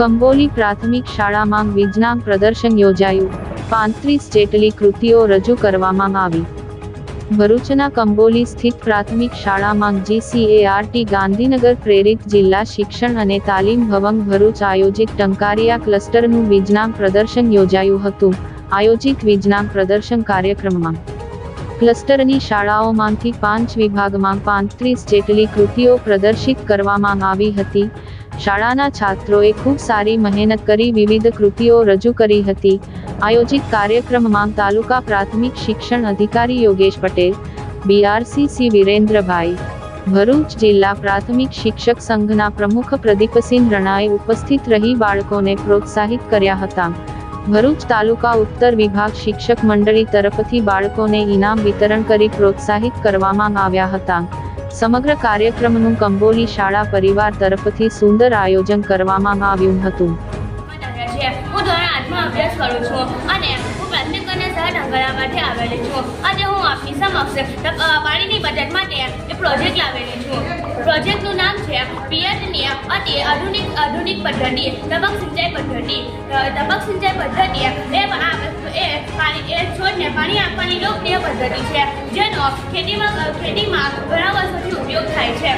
કંબોલી પ્રાથમિક શાળામાં વિજ્ઞાન પ્રદર્શન યોજાયું. પાંત્રીસ જેટલી કૃતિઓ રજૂ કરવામાં આવી. ભરૂચના કંબોલી સ્થિત પ્રાથમિક શાળામાં જીસીએઆરટી ગાંધીનગર પ્રેરિત જિલ્લા શિક્ષણ અને તાલીમ ભવન ભરૂચ આયોજિત ટંકારિયા ક્લસ્ટરનું વિજ્ઞાન પ્રદર્શન યોજાયું હતું. આયોજિત વિજ્ઞાન પ્રદર્શન કાર્યક્રમમાં ક્લસ્ટરની શાળાઓમાંથી પાંચ વિભાગમાં પાંત્રીસ જેટલી કૃતિઓ પ્રદર્શિત કરવામાં આવી હતી. શાળાના છાત્રોએ ખૂબ સારી મહેનત કરી વિવિધ કૃતિઓ રજૂ કરી હતી. આયોજિત કાર્યક્રમમાં તાલુકા પ્રાથમિક શિક્ષણ અધિકારી યોગેશ પટેલ બીઆરસીસી વિરેન્દ્રભાઈ, ભરૂચ જિલ્લા પ્રાથમિક શિક્ષક સંઘના પ્રમુખ પ્રદીપસિંહ રણાએ ઉપસ્થિત રહી બાળકોને પ્રોત્સાહિત કર્યા હતા. ભરૂચ તાલુકા ઉત્તર વિભાગ શિક્ષક મંડળી તરફથી બાળકોને ઇનામ વિતરણ કરી પ્રોત્સાહિત કરવામાં આવ્યા હતા. સમગ્ર કાર્યક્રમનું કંબોલી શાળા પરિવાર તરફથી સુંદર આયોજન કરવામાં આવ્યું હતું. અને હું પ્રાથમિક અને સહ ડંગરામાંથી આવેલી છું અને હું આપની સમક્ષ પાણીની બચત માટે પ્રોજેક્ટ લાવેલી છું પ્રોજેક્ટનું નામ છે પિયતની અતિ આધુનિક આધુનિક પદ્ધતિ, તબક સિંચાઈ પદ્ધતિ તબક સિંચાઈ પદ્ધતિ પાણી આપવાની લોકપ્રિય પદ્ધતિ છે જેનો ખેતીમાં ખેતીમાં ઘણા વર્ષોથી ઉપયોગ થાય છે.